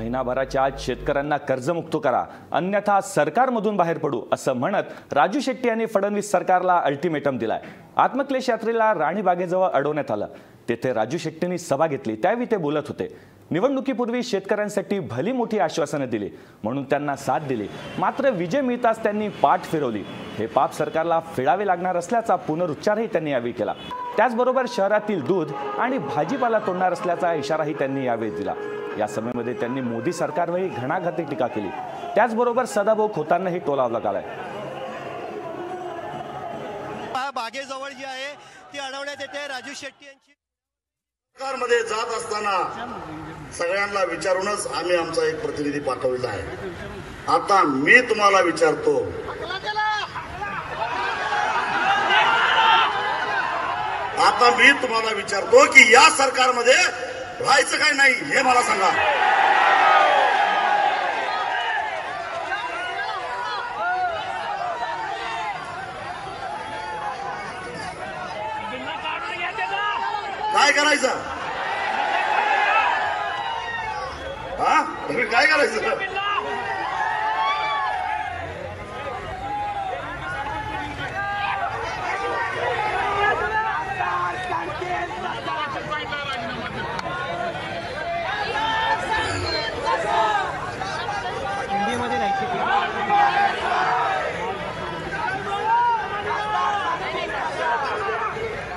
महिनाभराच्या आत शेतकऱ्यांना कर्जमुक्त करा. अन्यथा सरकारमधून बाहेर पडू असं म्हणत राजू शेट्टी यांनी फडणवीस सरकारला अल्टिमेटम दिलाय. आत्मक्लेश यात्रेला राणीबागेजवळ अडवण्यात आलं. तेथे राजू शेट्टींनी सभा घेतली. त्यावेळी ते बोलत होते. निवडणुकीपूर्वी शेतकऱ्यांसाठी भली मोठी आश्वासनं दिली म्हणून त्यांना साथ दिली. मात्र विजय मिळताच त्यांनी पाठ फिरवली. हे पाप सरकारला फेडावे लागणार असल्याचा पुनरुच्चारही त्यांनी यावेळी केला. त्याचबरोबर शहरातील दूध आणि भाजीपाला तोडणार असल्याचा इशाराही त्यांनी यावेळी दिला. या सभेमध्ये त्यांनी मोदी सरकारवरही घणाघाती टीका केली. त्याचबरोबर सदाभाऊ खोतांनाही टोला लगालाय बा- बागेजवळ जी आहे ती अडवण्यात येते. राजू शेट्टी यांची सरकारमध्ये जात असताना सगळ्यांना विचारूनच आम्ही आमचा एक प्रतिनिधी पाठवलेला आहे. आता मी तुम्हाला विचारतो. आता मी तुम्हाला विचारतो की या सरकारमध्ये राहायचं काय नाही हे मला सांगा. काय करायचं हा तुम्ही काय करायचं?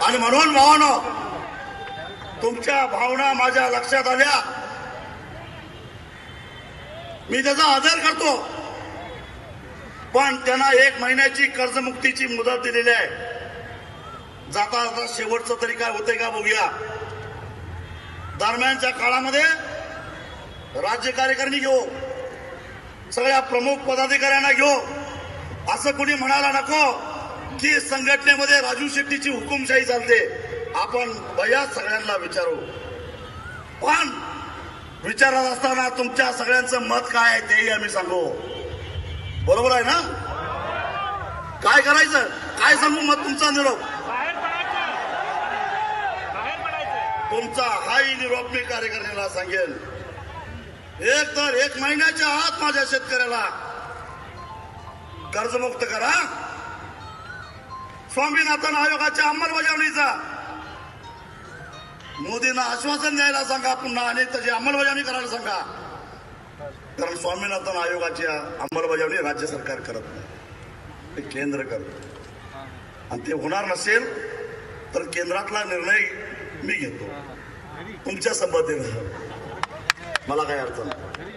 आणि म्हणून भावानो तुमच्या भावना माझ्या लक्षात आल्या. मी त्याचा आदर करतो. पण त्यांना एक महिन्याची कर्जमुक्तीची मुदत दिलेली आहे. जाता जाता शेवटचं तरी काय होतंय का बघूया. दरम्यानच्या काळामध्ये राज्य कार्यकारिणी घेऊ. सगळ्या प्रमुख पदाधिकाऱ्यांना घेऊ. असं कोणी म्हणायला नको की संघटनेमध्ये राजू शेट्टीची हुकुमशाही चालते. आपण बयाच सगळ्यांना विचारू. पण विचारत असताना तुमच्या सगळ्यांचं मत काय आहे तेही आम्ही सांगू. बरोबर आहे ना? काय करायचं? काय सांगू मत तुमचा निरोप? तुमचा हाही निरोप मी कार्यकर्त्याला सांगेल एक तर एक महिन्याच्या आत माझ्या शेतकऱ्याला कर्जमुक्त करा. स्वामीनाथन आयोगाच्या अंमलबजावणीचा मोदींना आश्वासन द्यायला सांगा पुन्हा आणि त्याची अंमलबजावणी करायला सांगा. कारण स्वामीनाथन आयोगाची अंमलबजावणी राज्य सरकार करत नाही. ते केंद्र करत आणि ते होणार नसेल तर केंद्रातला निर्णय मी घेतो. तुमच्या संबंधीनं. मला काही अडचण नाही.